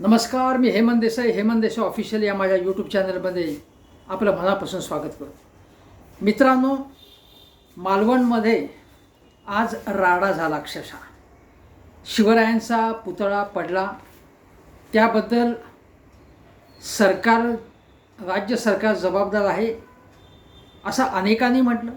नमस्कार मी हेमंत देसाई. हेमंत देसाई ऑफिशियल या माझ्या यूट्यूब चॅनलमध्ये आपलं मनापासून स्वागत करतो. मित्रांनो मालवणमध्ये आज राडा झाला अक्षरशः. शिवरायांचा पुतळा पडला. त्याबद्दल सरकार राज्य सरकार जबाबदार आहे असं अनेकांनी म्हटलं.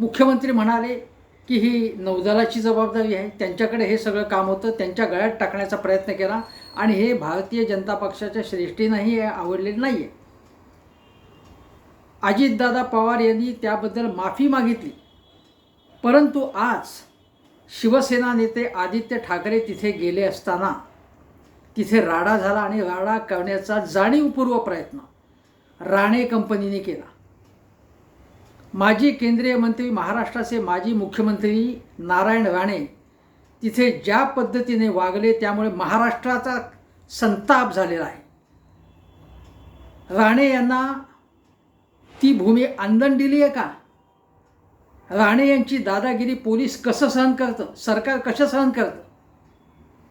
मुख्यमंत्री म्हणाले की ही नौदलाची जबाबदारी आहे. त्यांच्याकडे हे सगळं काम होतं. त्यांच्या गळ्यात टाकण्याचा प्रयत्न केला. आणि हे भारतीय जनता पक्षाच्या श्रेष्ठींनाही हे आवडलेलं नाही आहे अजितदादा पवार यांनी त्याबद्दल माफी मागितली. परंतु आज शिवसेना नेते आदित्य ठाकरे तिथे गेले असताना तिथे राडा झाला आणि राडा करण्याचा जाणीवपूर्व प्रयत्न राणे कंपनीने केला. माजी केंद्रीय मंत्री महाराष्ट्राचे माजी मुख्यमंत्री नारायण राणे तिथे ज्या पद्धतीने वागले त्यामुळे महाराष्ट्राचा संताप झालेला आहे. राणे यांना ती भूमी आंदण दिली आहे का? राणे यांची दादागिरी पोलीस कसं सहन करतं? सरकार कसं सहन करतं?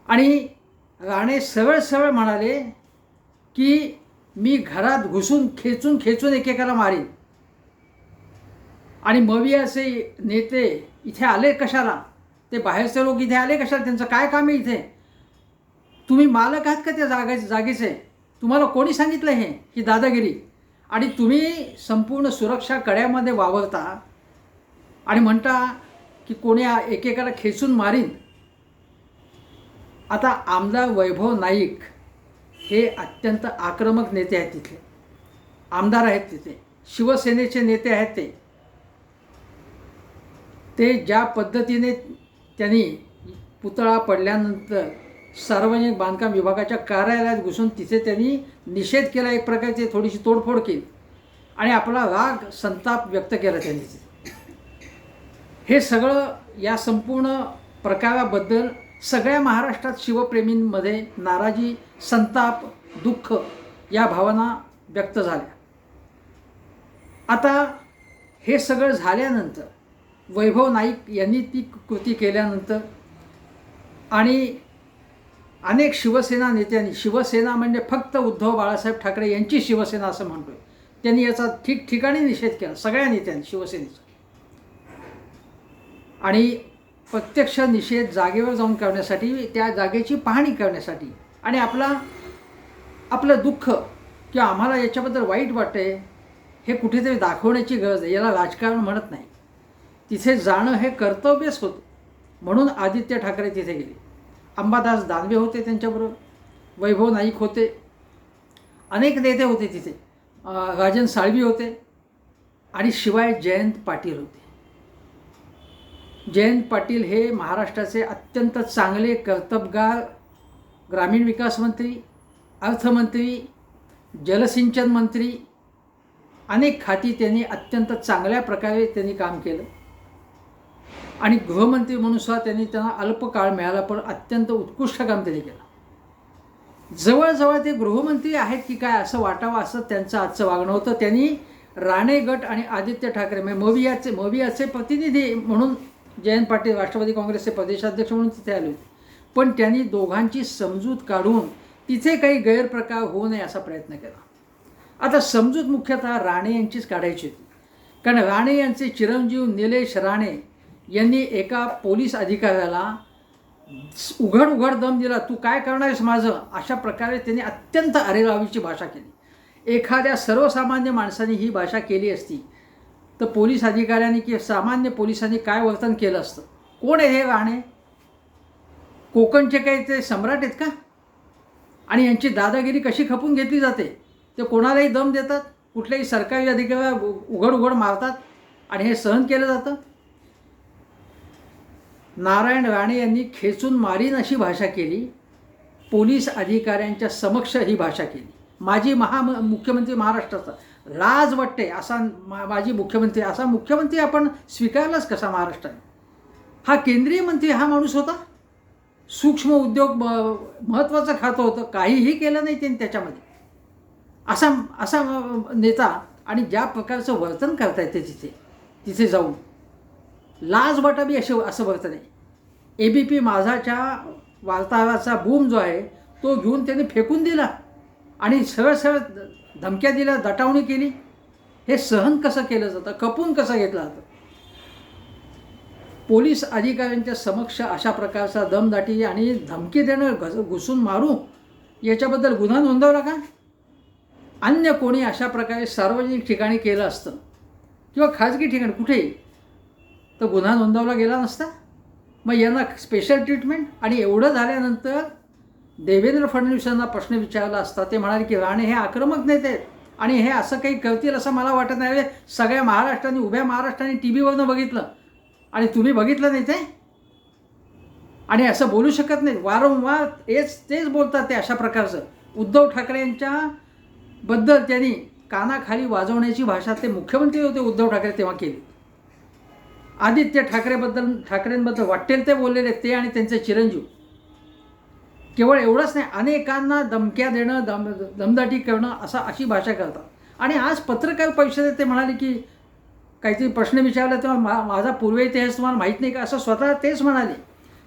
आणि राणे सरळ सरळ म्हणाले की मी घरात घुसून खेचून खेचून एकेकाला मारीन. आणि मवियाचे नेते इथे आले कशाला? ते बाहेरचे लोक इथे आले कशाला? त्यांचं काय काम आहे इथे? तुम्ही मालक आहात का त्या जागे जागेचे? तुम्हाला कोणी सांगितलं हे ही दादागिरी? आणि तुम्ही संपूर्ण सुरक्षा कड्यामध्ये वावरता आणि म्हणता की कोणी एकेकाला खेचून मारीन? आता आमदार वैभव नाईक हे अत्यंत आक्रमक नेते आहेत तिथले आमदार आहेत तिथे. शिवसेनेचे नेते आहेत ते. ते ज्या पद्धतीने त्यांनी पुतळा पडल्यानंतर सार्वजनिक बांधकाम विभागाच्या कार्यालयात घुसून तिथे त्यांनी निषेध केला एक प्रकारची थोडीशी तोडफोड केली. आणि आपला राग संताप व्यक्त केला त्यांनी. हे सगळं या संपूर्ण प्रकाराबद्दल सगळ्या महाराष्ट्रात शिवप्रेमींमध्ये नाराजी संताप दुःख या भावना व्यक्त झाल्या. आता हे सगळं झाल्यानंतर वैभव नाईक यांनी ती कृती केल्यानंतर आणि अनेक शिवसेना नेत्यांनी शिवसेना म्हणजे फक्त उद्धव बाळासाहेब ठाकरे यांची शिवसेना असं म्हणतोय. त्यांनी याचा ठिकठिकाणी निषेध केला सगळ्या नेत्यांनी शिवसेनेचा. आणि प्रत्यक्ष निषेध जागेवर जाऊन करण्यासाठी त्या जागेची पाहणी करण्यासाठी आणि आपला आपलं दुःख किंवा आम्हाला याच्याबद्दल वाईट वाटते हे कुठेतरी दाखवण्याची गरज आहे. याला राजकारण म्हणत नाही. तिथे जाणं हे कर्तव्यच होतं. म्हणून आदित्य ठाकरे तिथे गेले. अंबादास दानवे होते त्यांच्याबरोबर. वैभव नाईक होते. अनेक नेते होते तिथे. राजन साळवी होते. आणि शिवाय जयंत पाटील होते. जयंत पाटील हे महाराष्ट्राचे अत्यंत चांगले कर्तबगार ग्रामीण विकास मंत्री अर्थमंत्री जलसिंचन मंत्री अनेक खाती त्यांनी अत्यंत चांगल्या प्रकारे त्यांनी काम केलं. आणि गृहमंत्री म्हणून सुद्धा त्यांनी त्यांना अल्प काळ मिळाला पण अत्यंत उत्कृष्ट काम त्यांनी केलं. जवळजवळ ते गृहमंत्री आहेत की काय असं वाटावं असं त्यांचं आजचं वागणं होतं. त्यांनी राणे गट आणि आदित्य ठाकरे म्हणजे मवियाचे मवियाचे प्रतिनिधी म्हणून जयंत पाटील राष्ट्रवादी काँग्रेसचे प्रदेशाध्यक्ष म्हणून तिथे आले होते. पण त्यांनी दोघांची समजूत काढून तिथे काही गैरप्रकार होऊ नये असा प्रयत्न केला. आता समजूत मुख्यतः राणे यांचीच काढायची होती. कारण राणे यांचे चिरंजीव निलेश राणे यांनी एका पोलीस अधिकाऱ्याला उघड उघड दम दिला तू काय करणार आहेस माझं? अशा प्रकारे त्यांनी अत्यंत अरेरावीची भाषा केली. एखाद्या सर्वसामान्य माणसाने ही भाषा केली असती तर पोलीस अधिकाऱ्यांनी किंवा सामान्य पोलिसांनी काय वर्तन केलं असतं? कोण आहे हे राणे? कोकणचे काही ते सम्राट आहेत का? आणि यांची दादागिरी कशी खपून घेतली जाते? ते कोणालाही दम देतात? कुठल्याही सरकारी अधिकाऱ्याला उघड उघड मारतात? आणि हे सहन केलं जातं? नारायण राणे यांनी खेचून मारीन अशी भाषा केली. पोलीस अधिकाऱ्यांच्या समक्ष ही भाषा केली. माजी महा मुख्यमंत्री महाराष्ट्राचा लाज वाटते असा मा माजी मुख्यमंत्री असा मुख्यमंत्री आपण स्वीकारलाच कसा महाराष्ट्राने? हा केंद्रीय मंत्री हा माणूस होता? सूक्ष्म उद्योग महत्त्वाचं खातं होतं. काहीही केलं नाही त्यांनी त्याच्यामध्ये. असा असा नेता आणि ज्या प्रकारचं वर्तन करता येते तिथे तिथे जाऊन. लाज वाटावी असे असं बघत नाही. ए बी पी माझाच्या वार्ताहराचा बूम जो आहे तो घेऊन त्याने फेकून दिला. आणि सरळ सरळ धमक्या दिल्या दटावणी केली. हे सहन कसं केलं जातं? कपून कसं घेतलं जातं? पोलीस अधिकाऱ्यांच्या समक्ष अशा प्रकारचा दमदाटी आणि धमकी देणं घस घुसून मारू याच्याबद्दल गुन्हा नोंदवला का? अन्य कोणी अशा प्रकारे सार्वजनिक ठिकाणी केलं असतं? किंवा खाजगी ठिकाणी कुठेही? तर गुन्हा नोंदवला गेला नसता. मग यांना स्पेशल ट्रीटमेंट आणि एवढं झाल्यानंतर देवेंद्र फडणवीसांना प्रश्न विचारला असता. ते म्हणाले की राणे हे आक्रमक नेते आहेत आणि हे असं काही करतील असं मला वाटत नाही. सगळ्या महाराष्ट्राने उभ्या महाराष्ट्राने टी व्हीवरनं बघितलं. आणि तुम्ही बघितलं नाही ते? आणि असं बोलू शकत नाही वारंवार तेच तेच बोलतात ते अशा प्रकारचं. उद्धव ठाकरे बद्दल त्यांनी कानाखाली वाजवण्याची भाषा ते मुख्यमंत्री होते उद्धव ठाकरे तेव्हा केली. आदित्य ठाकरेबद्दल ठाकरेंबद्दल वाटेल ते बोललेले ते आणि त्यांचे चिरंजीव. केवळ एवढंच नाही अनेकांना धमक्या देणं दम दमदाटी करणं असा अशी भाषा करतात. आणि आज पत्रकार परिषदेत ते म्हणाले की काहीतरी प्रश्न विचारला तेव्हा मा माझा पूर्व इतिहास तुम्हाला माहीत नाही का? असं स्वतः तेच म्हणाले.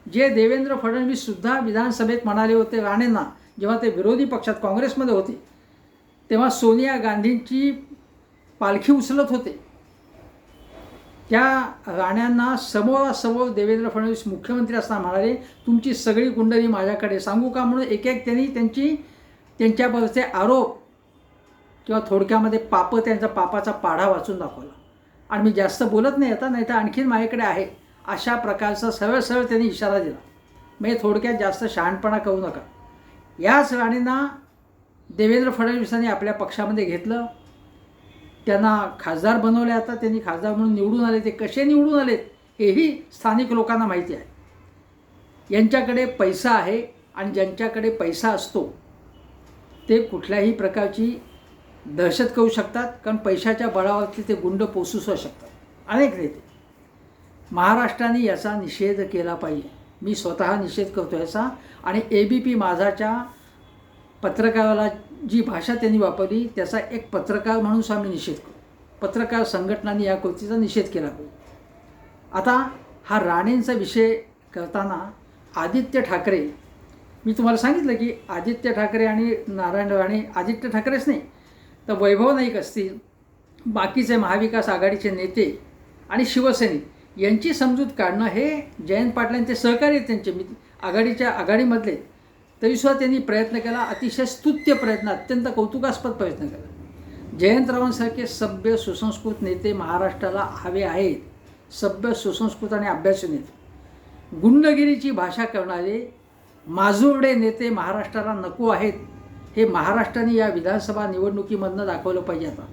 जे देवेंद्र फडणवीससुद्धा विधानसभेत म्हणाले होते राणेंना जेव्हा ते विरोधी पक्षात काँग्रेसमध्ये होते तेव्हा सोनिया गांधींची पालखी उचलत होते. त्या राण्यांना समोरासमोर देवेंद्र फडणवीस मुख्यमंत्री असताना म्हणाले तुमची सगळी कुंडली माझ्याकडे. सांगू का? म्हणून एक एक त्यांनी त्यांची त्यांच्यावरचे आरोप किंवा थोडक्यामध्ये पापं त्यांचा पापाचा पाढा वाचून दाखवला. आणि मी जास्त बोलत नाही आता नाही तर आणखीन माझ्याकडे आहे. अशा प्रकारचा सरळ सरळ त्यांनी इशारा दिला. म्हणजे थोडक्यात जास्त शहाणपणा करू नका. याच राणींना देवेंद्र फडणवीसांनी आपल्या पक्षामध्ये घेतलं. त्यांना खासदार बनवले आता त्यांनी खासदार म्हणून निवडून आले ते कसे निवडून आलेत हेही स्थानिक लोकांना माहिती आहे. यांच्याकडे पैसा आहे आणि ज्यांच्याकडे पैसा असतो ते कुठल्याही प्रकारची दहशत करू शकतात कारण पैशाच्या बळावरती ते गुंड पोसू शकतात. अनेक नेते. महाराष्ट्राने याचा निषेध केला पाहिजे. मी स्वतः निषेध करतो याचा. आणि ए बी पी माझाच्या पत्रकाराला जी भाषा त्यांनी वापरली त्याचा एक पत्रकार म्हणून सुद्धा आम्ही निषेध करू. पत्रकार संघटनांनी या कृतीचा निषेध केला. पाहिजे आता हा राणेंचा विषय करताना आदित्य ठाकरे मी तुम्हाला सांगितलं की आदित्य ठाकरे आणि नारायण राणे आदित्य ठाकरेच नाही तर वैभव नाईक असतील बाकीचे महाविकास आघाडीचे नेते आणि शिवसैनिक यांची समजूत काढणं हे जयंत पाटलांचे सहकारी आहेत त्यांचे. मी आघाडीच्या आघाडीमधले तरीसुद्धा त्यांनी प्रयत्न केला अतिशय स्तुत्य प्रयत्न अत्यंत कौतुकास्पद प्रयत्न केला. जयंतरावांसारखे सभ्य सुसंस्कृत नेते महाराष्ट्राला हवे आहेत सभ्य सुसंस्कृत आणि अभ्यासू नेते. गुंडगिरीची भाषा करणारे माजुरडे नेते महाराष्ट्राला नको आहेत हे महाराष्ट्राने या विधानसभा निवडणुकीमधनं दाखवलं पाहिजे आता.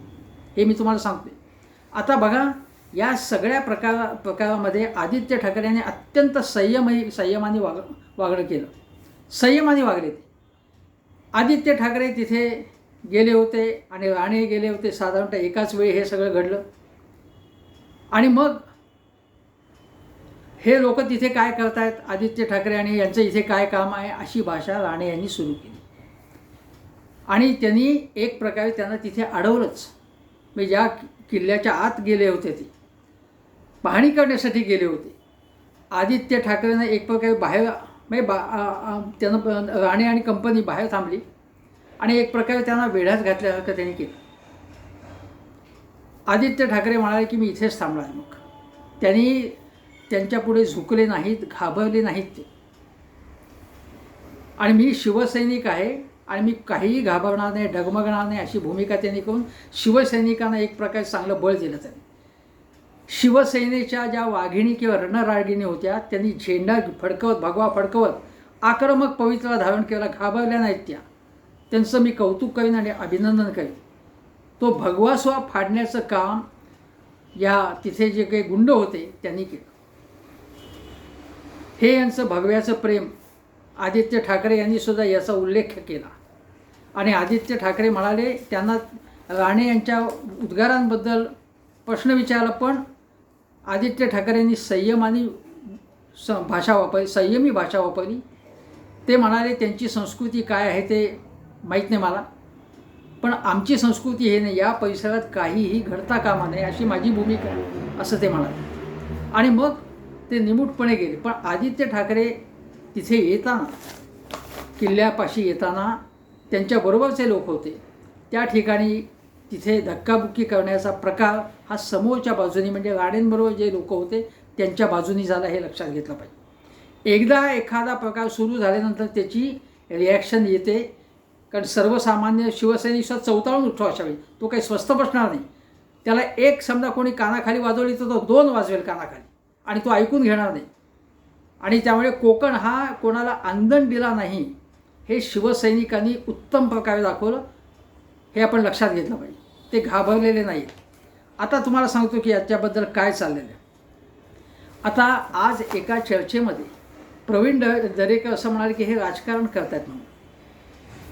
हे मी तुम्हाला सांगते आता बघा या सगळ्या प्रकार प्रकारामध्ये आदित्य ठाकरे यांनी अत्यंत संयमही संयमाने वाग वागणं केलं. संयमाने वागले ते. आदित्य ठाकरे तिथे गेले होते आणि राणे गेले होते साधारणतः एकाच वेळी हे सगळं घडलं. आणि मग हे लोक तिथे काय करतायत? आदित्य ठाकरे आणि यांचं इथे काय काम आहे अशी भाषा राणे यांनी सुरू केली. आणि त्यांनी एक प्रकारे त्यांना तिथे अडवलंच. मी ज्या किल्ल्याच्या आत गेले होते ते पाहणी करण्यासाठी गेले होते. आदित्य ठाकरेनं एक प्रकारे बाहेर म्हणजे बा त्यानं राणे आणि कंपनी बाहेर थांबली आणि एक प्रकारे त्यांना वेढ्यात घातल्यासारखं त्यांनी केलं. आदित्य ठाकरे म्हणाले की मी इथेच थांबणार आहे मग. त्यांनी त्यांच्यापुढे झुकले नाहीत घाबरले नाहीत ते. आणि मी शिवसैनिक आहे आणि मी काहीही घाबरणार नाही डगमगणार नाही अशी भूमिका त्यांनी करून शिवसैनिकांना एक प्रकारे चांगलं बळ दिलं त्यांनी. शिवसेनेच्या ज्या वाघिणी किंवा रणरागिणी होत्या त्यांनी झेंडा फडकवत भगवा फडकवत आक्रमक पवित्रा धारण केला घाबरल्या नाहीत त्या. त्यांचं मी कौतुक करीन आणि अभिनंदन करीन. तो भगवा स्वा फाडण्याचं काम या तिथे जे काही गुंड होते त्यांनी केलं. हे यांचं भगव्याचं प्रेम आदित्य ठाकरे यांनी सुद्धा याचा उल्लेख केला. आणि आदित्य ठाकरे म्हणाले त्यांना राणे यांच्या उद्गारांबद्दल प्रश्न विचारला पण आदित्य ठाकरेंनी संयमाने स भाषा वापरली संयमी भाषा वापरली. ते म्हणाले त्यांची संस्कृती काय आहे ते माहीत नाही मला. पण आमची संस्कृती हे नाही या परिसरात काहीही घडता कामा नये अशी माझी भूमिका असं ते म्हणाले. आणि मग ते निमूटपणे गेले. पण आदित्य ठाकरे तिथे येताना किल्ल्यापाशी येताना त्यांच्याबरोबरचे लोक होते. त्या ठिकाणी तिथे धक्काबुक्की करण्याचा प्रकार हा समोरच्या बाजूनी म्हणजे गाड्यांबरोबर जे लोक होते त्यांच्या बाजूनी झाला हे लक्षात घेतलं पाहिजे. एकदा एखादा प्रकार सुरू झाल्यानंतर त्याची रिॲक्शन येते. कारण सर्वसामान्य शिवसैनिक सुद्धा चौताळून उठतो अशा वेळी. तो काही स्वस्त बसणार नाही. त्याला एक समजा कोणी कानाखाली वाजवली तर तो दोन वाजवेल कानाखाली. आणि तो ऐकून घेणार नाही. आणि त्यामुळे कोकण हा कोणाला आंदण दिला नाही हे शिवसैनिकांनी उत्तम प्रकारे दाखवलं हे आपण लक्षात घेतलं पाहिजे. ते घाबरलेले नाहीत. आता तुम्हाला सांगतो की याच्याबद्दल काय चाललेलं आहे. आता आज एका चर्चेमध्ये प्रवीण द दरेकर असं म्हणाले की हे राजकारण करतायत म्हणून.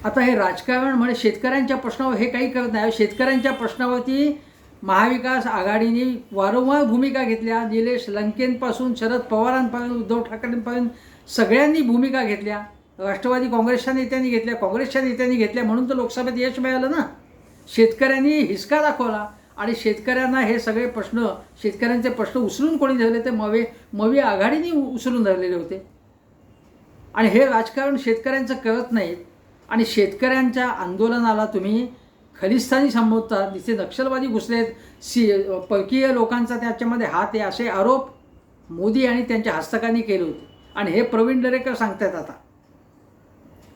आता हे राजकारण म्हणजे शेतकऱ्यांच्या प्रश्नावर हे काही करत नाही. शेतकऱ्यांच्या प्रश्नावरती महाविकास आघाडीने वारंवार भूमिका घेतल्या. निलेश लंकेंपासून शरद पवारांपर्यंत उद्धव ठाकरेंपर्यंत सगळ्यांनी भूमिका घेतल्या. राष्ट्रवादी काँग्रेसच्या नेत्यांनी घेतल्या काँग्रेसच्या नेत्यांनी घेतल्या म्हणून तर लोकसभेत यश मिळालं ना. शेतकऱ्यांनी हिसका दाखवला आणि शेतकऱ्यांना हे सगळे प्रश्न शेतकऱ्यांचे प्रश्न उचलून कोणी धरले ते मवे मवी आघाडीने उचलून धरलेले होते. आणि हे राजकारण शेतकऱ्यांचं करत नाहीत आणि शेतकऱ्यांच्या आंदोलनाला तुम्ही खलिस्तानी संबोधतात तिथे नक्षलवादी घुसलेत सी परकीय लोकांचा त्याच्यामध्ये हात आहे असे आरोप मोदी आणि त्यांच्या हस्तकांनी केले होते. आणि हे प्रवीण दरेकर सांगतात आता.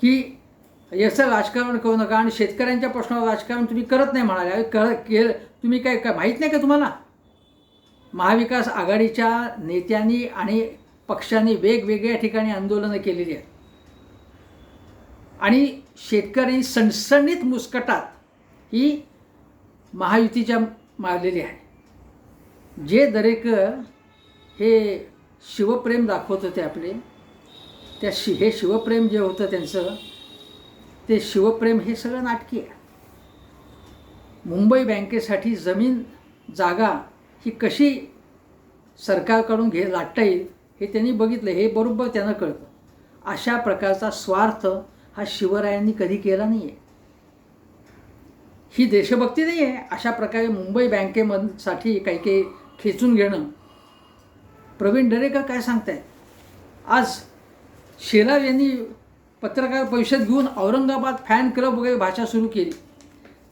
की याचं राजकारण करू नका आणि शेतकऱ्यांच्या प्रश्नावर राजकारण तुम्ही करत नाही म्हणाले. कर तुम्ही काय काय माहीत नाही का तुम्हाला? महाविकास आघाडीच्या नेत्यांनी आणि पक्षांनी वेगवेगळ्या ठिकाणी आंदोलनं केलेली आहेत. आणि शेतकरी सणसणीत मुस्कटात ही महायुतीच्या मारलेली आहे. जे दरेकर हे शिवप्रेम दाखवत होते आपले. त्या शि हे शिवप्रेम जे होतं त्यांचं ते शिवप्रेम हे सगळं नाटकी आहे. मुंबई बँकेसाठी जमीन जागा ही कशी सरकारकडून घे लाटता येईल हे त्यांनी बघितलं हे बरोबर त्यांना कळतं. अशा प्रकारचा स्वार्थ हा शिवरायांनी कधी केला नाही आहे ही देशभक्ती नाही आहे अशा प्रकारे मुंबई बँकेमधसाठी काही काही खेचून घेणं. प्रवीण दरेकर काय सांगतायत? आज शेलार यांनी पत्रकार परिषद घेऊन औरंगाबाद फॅन क्लब वगैरे भाषा सुरू केली.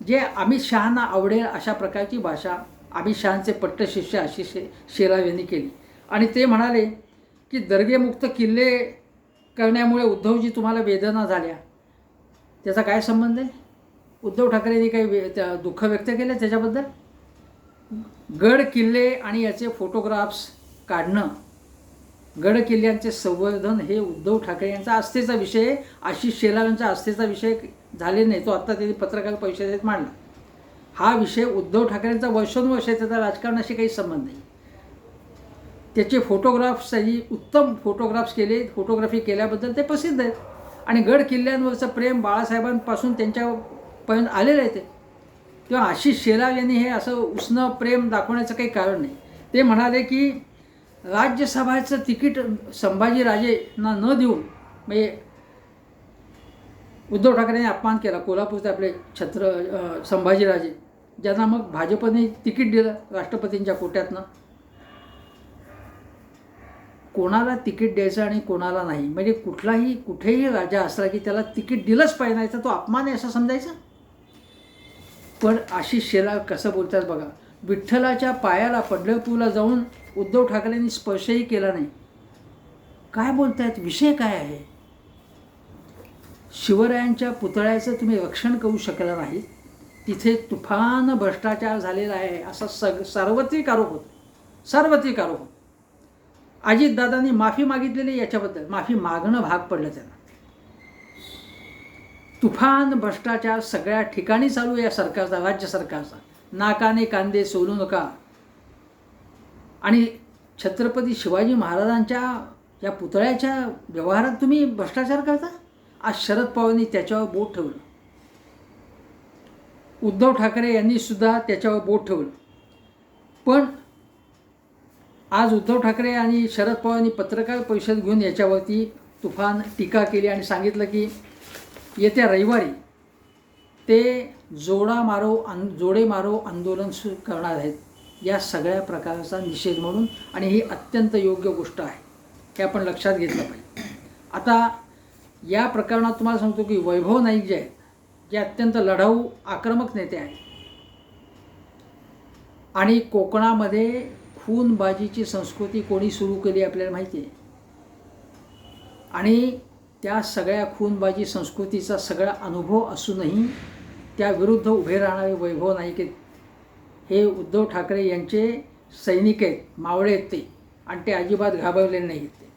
जे अमित शहांना आवडेल अशा प्रकारची भाषा अमित शहांचे पट्टशिष्य अशी शे शेलार यांनी केली. आणि ते म्हणाले की दर्गेमुक्त किल्ले करण्यामुळे उद्धवजी तुम्हाला वेदना झाल्या. त्याचा काय संबंध आहे? उद्धव ठाकरेंनी काही वे त्या दुःख व्यक्त केलं त्याच्याबद्दल? गड किल्ले आणि याचे फोटोग्राफ्स काढणं गड किल्ल्यांचे संवर्धन हे उद्धव ठाकरे यांचा आस्थेचा विषय आशिष शेलार यांचा आस्थेचा विषय झाले नाही तो आत्ता त्यांनी पत्रकार परिषदेत मांडला. हा विषय उद्धव ठाकरेंचा वर्षानुवर्ष आहे त्याचा राजकारणाशी काही संबंध नाही. त्याचे फोटोग्राफ्स त्यांनी उत्तम फोटोग्राफ्स केले फोटोग्राफी केल्याबद्दल ते प्रसिद्ध आहेत. आणि गड किल्ल्यांवरचं प्रेम बाळासाहेबांपासून त्यांच्यापर्यंत आलेलं आहे ते. तेव्हा आशिष शेलार यांनी हे असं उष्ण प्रेम दाखवण्याचं काही कारण नाही. ते म्हणाले की राज्यसभाचं तिकीट संभाजीराजेंना न देऊन म्हणजे उद्धव ठाकरेंनी अपमान केला कोल्हापूरचे आपले छत्र संभाजीराजे. ज्यांना मग भाजपने तिकीट दिलं राष्ट्रपतींच्या कोट्यातनं. कोणाला तिकीट द्यायचं आणि कोणाला नाही? म्हणजे कुठलाही कुठेही राजा असला की त्याला तिकीट दिलंच पाहिजे नाही तर तो अपमान आहे असं समजायचं? पण आशिष शेलार कसं बोलतात बघा विठ्ठलाच्या पायाला पंढरपूरला जाऊन उद्धव ठाकरेंनी स्पर्शही केला नाही. काय बोलतायत? विषय काय आहे? शिवरायांच्या पुतळ्याचं तुम्ही रक्षण करू शकला नाही. तिथे तुफान भ्रष्टाचार झालेला आहे असा सग सार्वत्रिक आरोप होतो. सार्वत्रिक आरोप होतो. अजितदादांनी माफी मागितलेली याच्याबद्दल माफी मागणं भाग पडलं त्यांना. तुफान भ्रष्टाचार सगळ्या ठिकाणी चालू आहे या सरकारचा राज्य सरकारचा. नाकाने कांदे सोलू नका. आणि छत्रपती शिवाजी महाराजांच्या या पुतळ्याच्या व्यवहारात तुम्ही भ्रष्टाचार करता? आज शरद पवारांनी त्याच्यावर बोट ठेवलं. उद्धव ठाकरे यांनी सुद्धा त्याच्यावर बोट ठेवलं. पण आज उद्धव ठाकरे आणि शरद पवारांनी पत्रकार परिषद घेऊन याच्यावरती तुफान टीका केली आणि सांगितलं की येत्या रविवारी ते जोडा मारो आन जोडे मारो आंदोलन सु करणार आहेत. या सगळ्या प्रकारचा निषेध म्हणून आणि ही अत्यंत योग्य गोष्ट आहे हे आपण लक्षात घेतलं पाहिजे. आता या प्रकरणात तुम्हाला सांगतो की वैभव नाईक जे आहेत जे अत्यंत लढाऊ आक्रमक नेते आहेत. आणि कोकणामध्ये खूनबाजीची संस्कृती कोणी सुरू केली आपल्याला माहिती आहे? आणि त्या सगळ्या खूनबाजी संस्कृतीचा सगळा अनुभव असूनही त्या विरुद्ध उभे राहणारे वैभव नाईक हे उद्धव ठाकरे यांचे सैनिक आहेत मावळे आहेत ते. आणि ते अजिबात घाबरले नाहीत ते.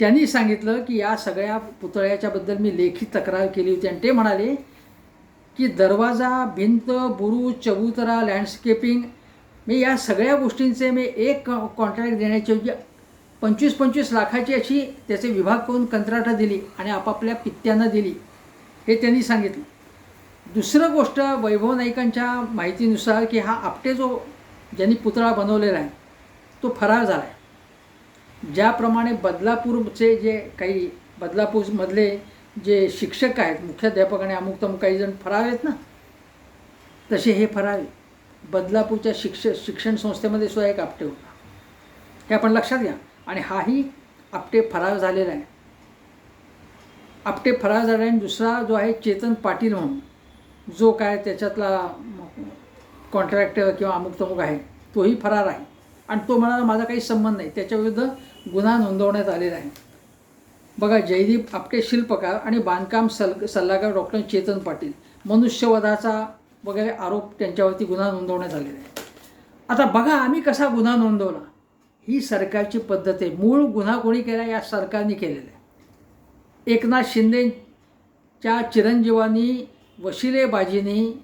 त्यांनी सांगितलं की या सगळ्या पुतळ्याच्याबद्दल मी लेखी तक्रार केली होती. आणि ते म्हणाले की दरवाजा भिंत बुरुज चबुतरा लँडस्केपिंग मी या सगळ्या गोष्टींचे मी एक कॉन्ट्रॅक्ट देण्याची पंचवीस पंचवीस लाखाची अशी त्याचे विभाग करून कंत्राटं दिली आणि आपापल्या पित्त्यांना दिली हे त्यांनी सांगितलं. दुसरं गोष्ट वैभव नाईकांच्या माहितीनुसार की हा आपटे जो ज्यांनी पुतळा बनवलेला आहे तो फरार झाला आहे ज्याप्रमाणे बदलापूरचे जे काही बदलापूरमधले जे शिक्षक आहेत मुख्याध्यापक आणि अमुक तमुक काही जण फरार आहेत ना तसे हे फरार बदलापूरच्या शिक्ष शिक्षण संस्थेमध्ये सुद्धा एक आपटे होता. हे आपण लक्षात घ्या. आणि हाही आपटे फरार झालेला आहे. आपटे फरार झाला आणि दुसरा जो आहे चेतन पाटील म्हणून जो काय त्याच्यातला कॉन्ट्रॅक्टर किंवा अमुक तमुक आहे तोही फरार आहे. आणि तो म्हणाला माझा काही संबंध नाही. त्याच्याविरुद्ध गुन्हा नोंदवण्यात आलेला आहे. बघा जयदीप आपटे शिल्पकार आणि बांधकाम सल सल्लागार डॉक्टर चेतन पाटील मनुष्यवधाचा वगैरे आरोप त्यांच्यावरती गुन्हा नोंदवण्यात आलेला आहे. आता बघा आम्ही कसा गुन्हा नोंदवला? ही सरकारची पद्धत आहे. मूळ गुन्हा कोणी केला या सरकारने केलेला आहे. एकनाथ शिंदेच्या चिरंजीवांनी वशिलेबाजीनी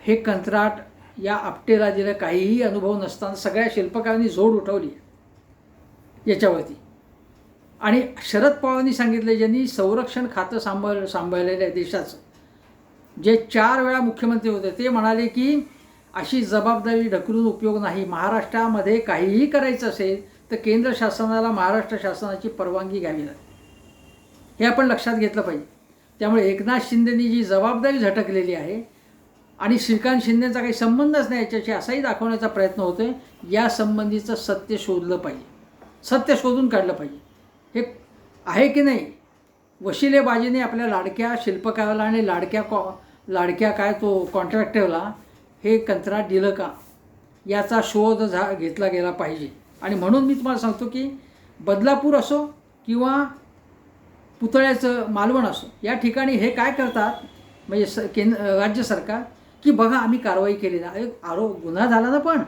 हे कंत्राट या आपटेला दिलं काहीही अनुभव नसताना सगळ्या शिल्पकारांनी जोड उठवली याच्यावरती. आणि शरद पवारांनी सांगितलं ज्यांनी संरक्षण खातं सांभाळ सांभाळलेलं आहे देशाचं. जे चार वेळा मुख्यमंत्री होते ते म्हणाले की अशी जबाबदारी ढकलून उपयोग नाही. महाराष्ट्रामध्ये काहीही करायचं असेल तर केंद्र शासनाला महाराष्ट्र शासनाची परवानगी घ्यावी लागते. हे आपण लक्षात घेतलं पाहिजे. त्यामुळे एकनाथ शिंदेनी जी जबाबदारी झटकलेली आहे आणि श्रीकांत शिंदेचा काही संबंधच नाही याच्याशी असाही दाखवण्याचा प्रयत्न होतो आहे या संबंधीचं सत्य शोधलं पाहिजे. सत्य शोधून काढलं पाहिजे. हे आहे की नाही? वशिलेबाजीने आपल्या लाडक्या शिल्पकाराला आणि लाडक्या कॉ लाडक्या काय तो कॉन्ट्रॅक्टरला हे कंत्राट दिलं का? याचा शोध झा घेतला गेला पाहिजे. आणि म्हणून मी तुम्हाला सांगतो की बदलापूर असो किंवा पुतळ्याचं मालवण असो या ठिकाणी हे काय करतात? म्हणजे स केंद्र राज्य सरकार की बघा आम्ही कारवाई केली ना. अरे आरो गुन्हा झाला ना पण.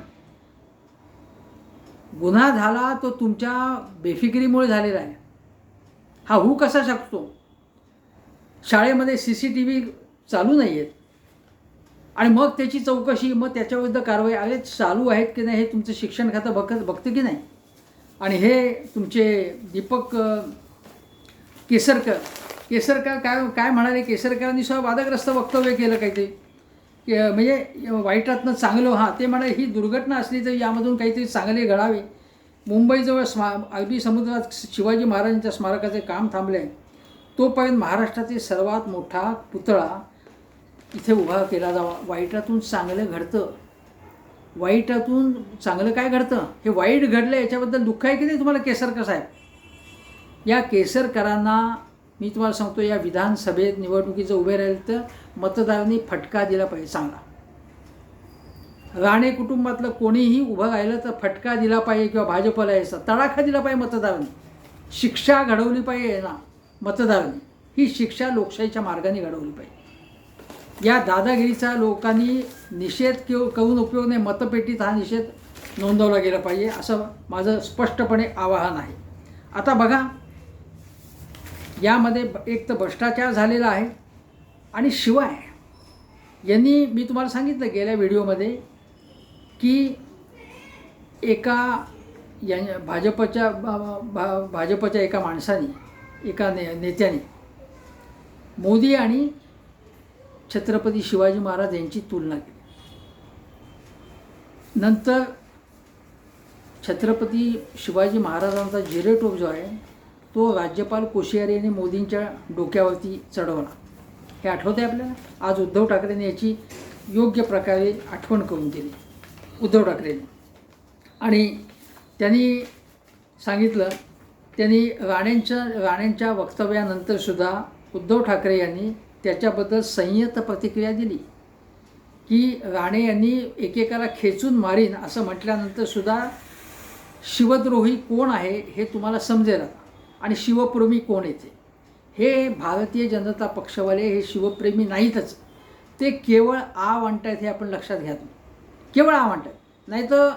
गुन्हा झाला तो तुमच्या बेफिकिरीमुळे झालेला आहे. हा होऊ कसा शकतो? शाळेमध्ये सी सी टी व्ही चालू नाही आहेत आणि मग त्याची चौकशी मग त्याच्याविरुद्ध कारवाई अरे चालू आहेत की नाही हे तुमचं शिक्षण खातं बघत बघतं की नाही? आणि हे तुमचे दीपक केसरकर केसरकर काय काय म्हणाले? केसरकरांनी सुद्धा वादग्रस्त वक्तव्य केलं काहीतरी के म्हणजे वाईटातनं चांगलं हां ते म्हणाले ही दुर्घटना असली तर यामधून काहीतरी चांगले घडावे. मुंबईजवळ स्मा अरबी समुद्रात शिवाजी महाराजांच्या स्मारकाचे काम थांबले. आहे तोपर्यंत महाराष्ट्रातील सर्वात मोठा पुतळा इथे उभा केला जावा. वाईटातून चांगलं घडतं. वाईटातून चांगलं काय घडतं? हे वाईट घडलं याच्याबद्दल दुःख आहे की नाही तुम्हाला केसरकर साहेब? या केसरकरांना मी तुम्हाला सांगतो या विधानसभेत निवडणुकीचं उभे राहील तर मतदारांनी फटका दिला पाहिजे चांगला. राणे कुटुंबातलं कोणीही उभं राहिलं तर फटका दिला पाहिजे किंवा भाजपला यायचा तडाखा दिला पाहिजे मतदारांनी. शिक्षा घडवली पाहिजे ना मतदारांनी. ही शिक्षा लोकशाहीच्या मार्गाने घडवली पाहिजे. या दादागिरीचा लोकांनी निषेध किंवा करून उपयोग नाही. मतपेटीत हा निषेध नोंदवला गेला पाहिजे असं माझं स्पष्टपणे आवाहन आहे. आता बघा यामध्ये एक तर भ्रष्टाचार झालेला आहे आणि शिवाय यांनी मी तुम्हाला सांगितलं गेल्या व्हिडिओमध्ये की एका या भाजपच्या भा- भाजपच्या एका माणसाने एका ने नेत्याने मोदी आणि छत्रपती शिवाजी महाराज यांची तुलना केली. नंतर छत्रपती शिवाजी महाराजांचा जिरेटोप जो आहे तो राज्यपाल कोश्यारी यांनी मोदींच्या डोक्यावरती चढवला. हे आठवते आपल्याला? आज उद्धव ठाकरेंनी याची योग्य प्रकारे आठवण करून दिली. उद्धव ठाकरेंनी. आणि त्यांनी सांगितलं त्यांनी राणेंच्या राणेंच्या वक्तव्यानंतरसुद्धा उद्धव ठाकरे यांनी त्याच्याबद्दल संयत प्रतिक्रिया दिली. की राणे यांनी एकेकाला खेचून मारीन असं म्हटल्यानंतर सुद्धा शिवद्रोही कोण आहे हे तुम्हाला समजेल. आता. आणि शिवप्रेमी कोण येते? हे भारतीय जनता पक्षवाले हे शिवप्रेमी नाहीतच. ते केवळ आ म्हणतायत हे आपण लक्षात घ्या तुम्ही. केवळ आ म्हणतायत नाही तर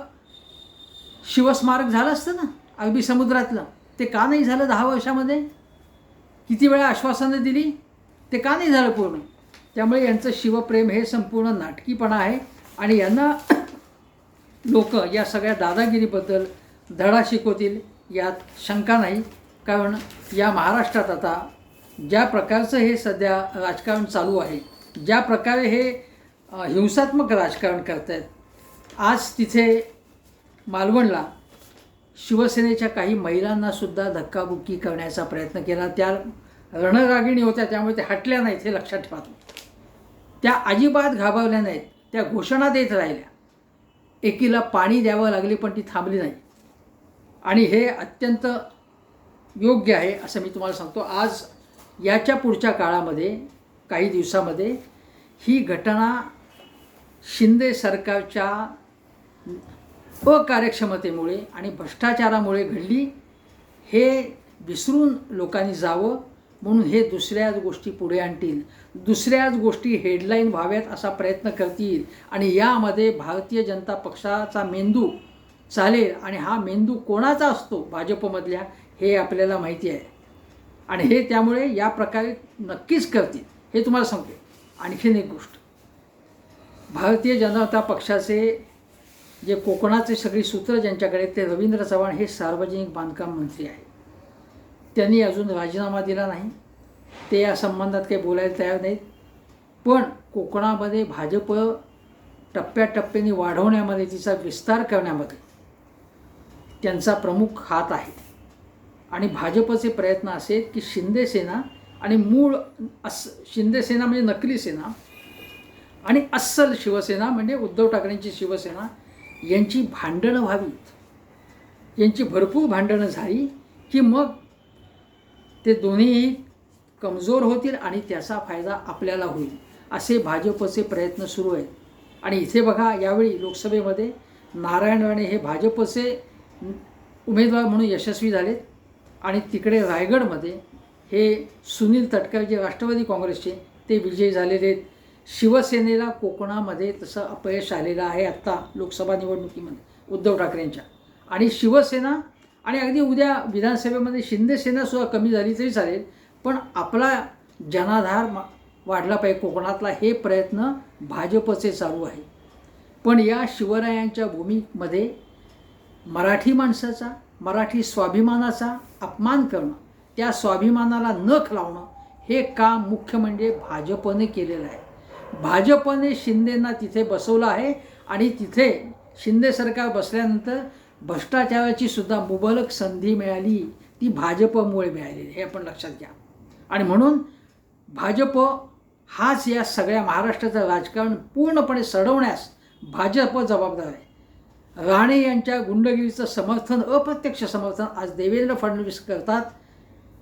शिवस्मारक झालं असतं ना अरबी समुद्रातलं. ते का नाही झालं दहा वर्षामध्ये? किती वेळा आश्वासनं दिली? ते का नाही झालं पूर्ण त्यामुळे यांचं शिवप्रेम हे संपूर्ण नाटकीपणा आहे. आणि यांना लोक या सगळ्या दादागिरीबद्दल धडा शिकवतील यात शंका नाही. कारण या महाराष्ट्रात आता ज्या प्रकारचं हे सध्या राजकारण चालू आहे ज्या प्रकारे हे हिंसात्मक राजकारण करत आहेत आज तिथे मालवणला शिवसेनेच्या काही महिलांनासुद्धा धक्काबुक्की करण्याचा प्रयत्न केला. त्या रणरागिणी होत्या त्यामुळे ते हटल्या नाहीत हे लक्षात ठेवा तुम्ही. त्या अजिबात घाबरल्या नाहीत त्या घोषणा देत राहिल्या. एकीला पाणी द्यावं लागली पण ती थांबली नाही. आणि हे अत्यंत योग्य आहे असं मी तुम्हाला सांगतो. आज याच्या पुढच्या काळामध्ये काही दिवसामध्ये ही घटना शिंदे सरकारच्या अकार्यक्षमतेमुळे आणि भ्रष्टाचारामुळे घडली हे विसरून लोकांनी जावं. म्हणून हे दुसऱ्याच गोष्टी पुढे आणतील. दुसऱ्याच गोष्टी हेडलाईन व्हाव्यात असा प्रयत्न करतील. आणि यामध्ये भारतीय जनता पक्षाचा मेंदू चालेल आणि हा मेंदू कोणाचा असतो? भाजपमधल्या हे आपल्याला माहिती आहे. आणि हे त्यामुळे या प्रकारे नक्कीच करतील. हे तुम्हाला सांगते. आणखीन एक गोष्ट. भारतीय जनता पक्षाचे जे कोकणाचे सगळी सूत्र ज्यांच्याकडे ते रवींद्र चव्हाण हे सार्वजनिक बांधकाम मंत्री आहेत. त्यांनी अजून राजीनामा दिला नाही. ते या संबंधात काही बोलायला तयार नाहीत. पण कोकणामध्ये भाजप टप्प्याटप्प्याने वाढवण्यामध्ये तिचा विस्तार करण्यामध्ये त्यांचा प्रमुख हात आहे. आणि भाजपचे प्रयत्न असे की शिंदेसेना आणि मूळ अस शिंदेसेना म्हणजे नकली सेना आणि अस्सल शिवसेना म्हणजे उद्धव ठाकरेंची शिवसेना यांची भांडणं व्हावीत. यांची भरपूर भांडणं झाली की मग ते दोन्हीही कमजोर होतील आणि त्याचा फायदा आपल्याला होईल. असे भाजपचे प्रयत्न सुरू आहेत. आणि इथे बघा यावेळी लोकसभेमध्ये नारायण राणे हे भाजपचे उमेदवार म्हणून यशस्वी झालेत. आणि तिकडे रायगडमध्ये हे सुनील तटकर जे राष्ट्रवादी काँग्रेसचे ते विजयी झालेले आहेत. शिवसेनेला कोकणामध्ये तसं अपयश आलेलं आहे आत्ता लोकसभा निवडणुकीमध्ये उद्धव ठाकरेंच्या. आणि शिवसेना आणि अगदी उद्या विधानसभेमध्ये शिंदे सेनासुद्धा कमी झाली तरी चालेल पण आपला जनाधार वाढला पाहिजे कोकणातला हे प्रयत्न भाजपचे चालू आहे. पण या शिवरायांच्या भूमीमध्ये मराठी माणसाचा मराठी स्वाभिमानाचा अपमान करणं त्या स्वाभिमानाला नख लावणं हे काम मुख्य म्हणजे भाजपने केलेलं आहे. भाजपने शिंदेंना तिथे बसवलं आहे आणि तिथे शिंदे सरकार बसल्यानंतर भ्रष्टाचाराची सुद्धा मुबलक संधी मिळाली ती भाजपमुळे मिळालेली हे आपण लक्षात घ्या. आणि म्हणून भाजप हाच या सगळ्या महाराष्ट्राचं राजकारण पूर्णपणे सडवण्यास भाजप जबाबदार आहे. राणे यांच्या गुंडगिरीचं समर्थन अप्रत्यक्ष समर्थन आज देवेंद्र फडणवीस करतात.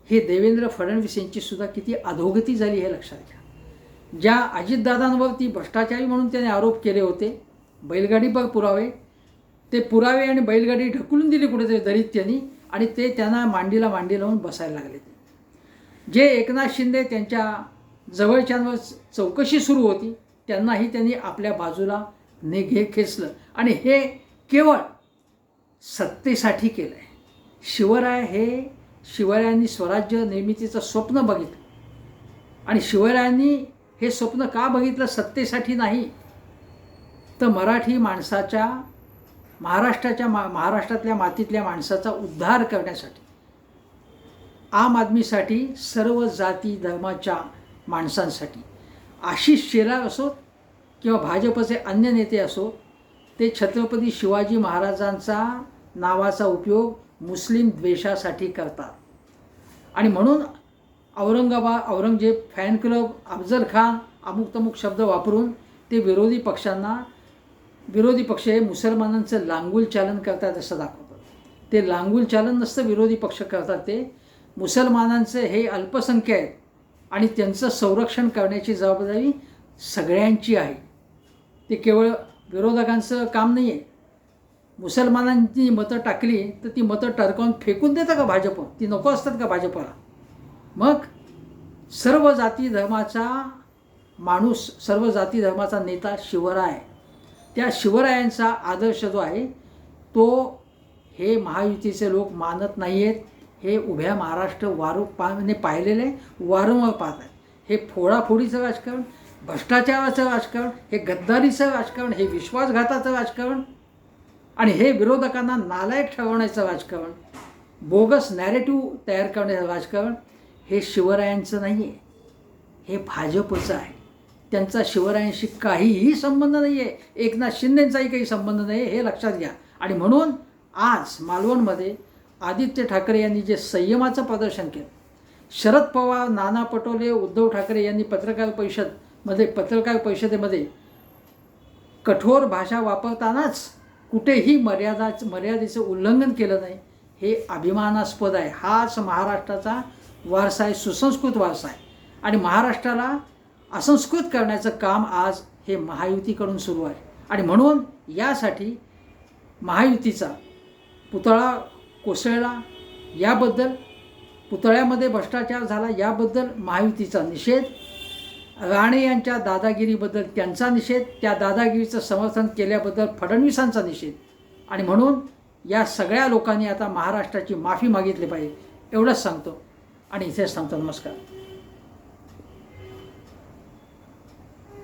हे देवेंद्र फडणवीस यांची सुद्धा किती अधोगती झाली हे लक्षात घ्या. ज्या अजितदादांवरती भ्रष्टाचारी म्हणून त्याने आरोप केले होते बैलगाडीपर पुरावे ते पुरावे आणि बैलगाडी ढकलून दिली कुठेतरी दरीत त्यांनी आणि ते त्यांना मांडीला मांडी लावून बसायला लागले. ते जे एकनाथ शिंदे त्यांच्या जवळच्यांवर चौकशी सुरू होती त्यांनाही त्यांनी आपल्या बाजूला निघे खेचलं. आणि हे केवळ सत्तेसाठी केलं आहे शिवराय हे शिवरायांनी स्वराज्य निर्मितीचं स्वप्न बघितलं. आणि शिवरायांनी हे स्वप्न का बघितलं? सत्तेसाठी नाही. तर मराठी माणसाच्या महाराष्ट्राच्या मा महाराष्ट्रातल्या मातीतल्या माणसाचा उद्धार करण्यासाठी आम आदमीसाठी सर्व जाती धर्माच्या माणसांसाठी आशिष शेलार असो किंवा भाजपचे अन्य नेते असो ते छत्रपती शिवाजी महाराजांचा नावाचा उपयोग मुस्लिम द्वेषासाठी करतात. आणि म्हणून औरंगाबाद औरंगजेब फॅन क्लब अफजल खान अमुक तमुक शब्द वापरून ते विरोधी पक्षांना विरोधी पक्ष हे मुसलमानांचं लांगुल चालन करतात असं दाखवतात ते लांगुल चालन नसतं विरोधी पक्ष करतात ते. मुसलमानांचे हे अल्पसंख्य आहेत आणि त्यांचं संरक्षण करण्याची जबाबदारी सगळ्यांची आहे. ते केवळ विरोधकांचं काम नाही आहे मुसलमानांची मतं टाकली तर ती मतं टरकावून फेकून देतं का भाजप? ती नको असतात का भाजपला? मग सर्व जाती धर्माचा माणूस सर्व जाती धर्माचा नेता शिवराय. त्या शिवरायांचा आदर्श जो आहे तो हे महायुतीचे लोक मानत नाही आहेत हे उभ्या महाराष्ट्र वारू पाने पाहिलेले वारंवार पाहत आहेत. हे फोडाफोडीचं राजकारण भ्रष्टाचाराचं राजकारण हे गद्दारीचं राजकारण हे विश्वासघाताचं राजकारण आणि हे विरोधकांना नालायक ठरवण्याचं राजकारण बोगस नॅरेटिव्ह तयार करण्याचं राजकारण हे शिवरायांचं नाही आहे हे भाजपचं आहे. त्यांचा शिवरायांशी काहीही संबंध नाही आहे एकनाथ शिंदेंचाही काही संबंध नाही आहे हे लक्षात घ्या. आणि म्हणून आज मालवणमध्ये आदित्य ठाकरे यांनी जे संयमाचं प्रदर्शन केलं शरद पवार नाना पटोले उद्धव ठाकरे यांनी पत्रकार परिषदमध्ये पत्रकार परिषदेमध्ये कठोर भाषा वापरतानाच कुठेही मर्यादा मर्यादेचं उल्लंघन केलं नाही हे अभिमानास्पद आहे. हाच महाराष्ट्राचा वारसा आहे सुसंस्कृत वारसा आहे. आणि महाराष्ट्राला असंस्कृत करण्याचं काम आज हे महायुतीकडून सुरू आहे. आणि म्हणून यासाठी महायुतीचा पुतळा कोसळला. याबद्दल पुतळ्यामध्ये भ्रष्टाचार झाला याबद्दल महायुतीचा निषेध राणे यांच्या दादागिरीबद्दल त्यांचा निषेध त्या दादागिरीचं समर्थन केल्याबद्दल फडणवीसांचा निषेध. आणि म्हणून या सगळ्या लोकांनी आता महाराष्ट्राची माफी मागितली पाहिजे एवढंच सांगतो. आणि इथेच सांगतो नमस्कार.